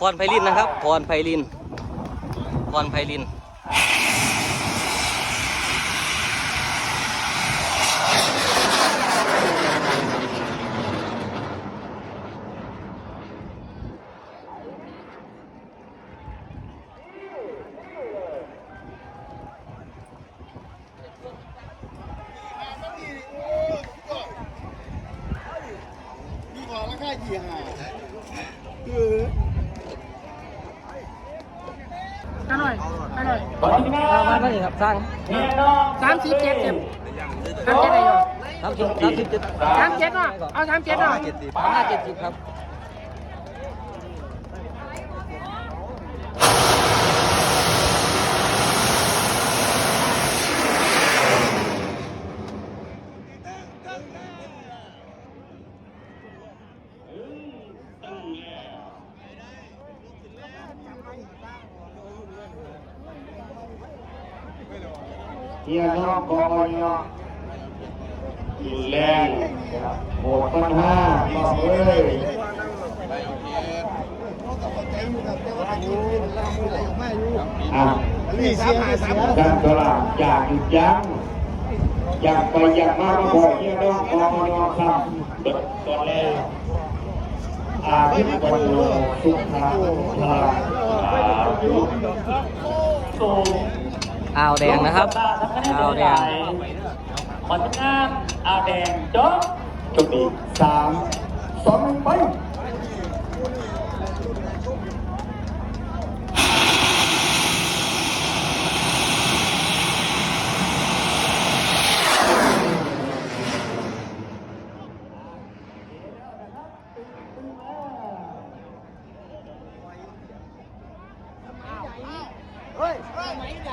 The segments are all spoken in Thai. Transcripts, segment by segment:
พรไพลินนะครับ พรไพลิน พรไพลิน คากี่หาอร่อยอร่อยเอามาแล้วนี่ครับสร้างสามสิบเจ็ดเจ็บสามเจ็ดอะไรอยู่สามสิบสามสิบเจ็ดสามเจ็ดเนาะเอาสามเจ็ดเนาะสามห้าเจ็ดสิบครับ เฮียน้องกอยกินแรงโหดปัญหาบอกเลยอะนี่เสียงเสียงดังตลาดอยากอีกยังอยากไปอยากมาก็บอกเฮียน้องกอยครับตอนแรกอาทิตย์วันโลสุขภาพสาธุ อ่าวแดงนะครับอ่าวแดงขอชนะอาแดงจบจุดนี้สามสอง หนึ่งไป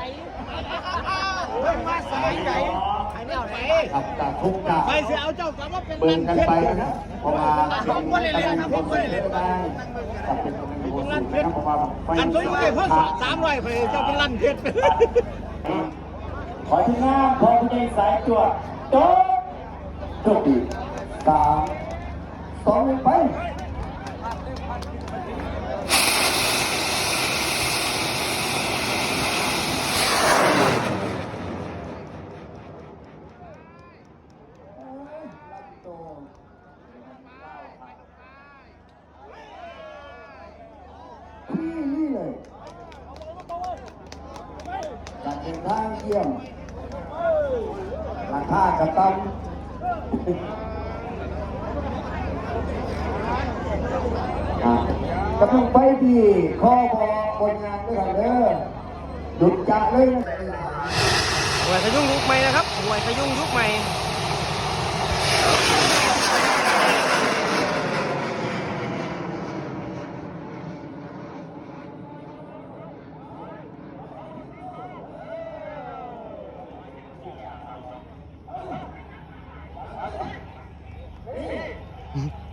ครับจากทุกจากไปเสียเอาเจ้ากลับว่าเป็นเบิ่งกันไปนะเพราะว่าเป็นคนเล่นครับคนเล่นได้กับเป็นคนมีคนสูงนะครับเพราะว่าอันตัวใหญ่เพิ่มสามร้อยไปเจ้าเป็นลั่นเพชรขอที่หน้าขอผู้ใหญ่สายจวดโต๊ะโชคดีสามสองหนึ่งไป เลยการเดินทางเยี่ยมราคากระตัำอะกำลังไปที่ข้อบอบนงานด้วยกันเด้อหยุดจะเลยหวยขยุ่งยุคใหม่นะครับหวยขยุ่งยุคใหม่ 嗯。